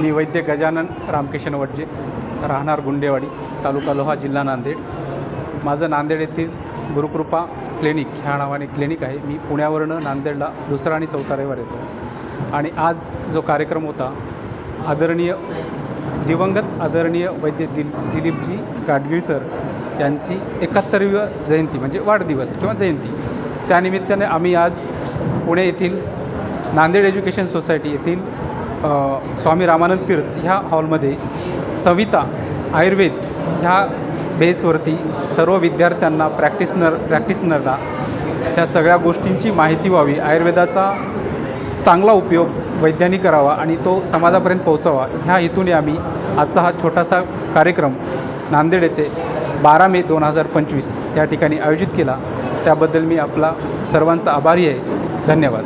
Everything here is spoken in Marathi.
मी वैद्य गजानन रामकिशन वडजे राहणार गुंडेवाडी तालुका लोहा जिल्हा नांदेड. माझं नांदेड येथील गुरुकृपा क्लिनिक ह्या नावाने क्लिनिक आहे. मी पुण्यावरनं नांदेडला दुसरा आणि चौथा रविवार येतो. आणि आज जो कार्यक्रम होता आदरणीय दिवंगत आदरणीय वैद्य दिल दिलीपजी गाडगीळ सर यांची एकाहत्तरवी जयंती म्हणजे वाढदिवस किंवा जयंती. त्यानिमित्ताने आम्ही आज पुणे येथील नांदेड एज्युकेशन सोसायटी येथील स्वामी रामानंद तीर्थ ह्या हॉलमध्ये सविता आयुर्वेद ह्या बेसवरती सर्व विद्यार्थ्यांना प्रॅक्टिसनर प्रॅक्टिसनरला ह्या सगळ्या गोष्टींची माहिती व्हावी. आयुर्वेदाचा चांगला उपयोग वैज्ञानिक करावा आणि तो समाजापर्यंत पोहोचावा. ह्या हेतूने आम्ही आजचा हा छोटासा कार्यक्रम नांदेड येथे बारा मे दोन हजार पंचवीस या ठिकाणी आयोजित केला. त्याबद्दल मी आपला सर्वांचा आभारी आहे. धन्यवाद.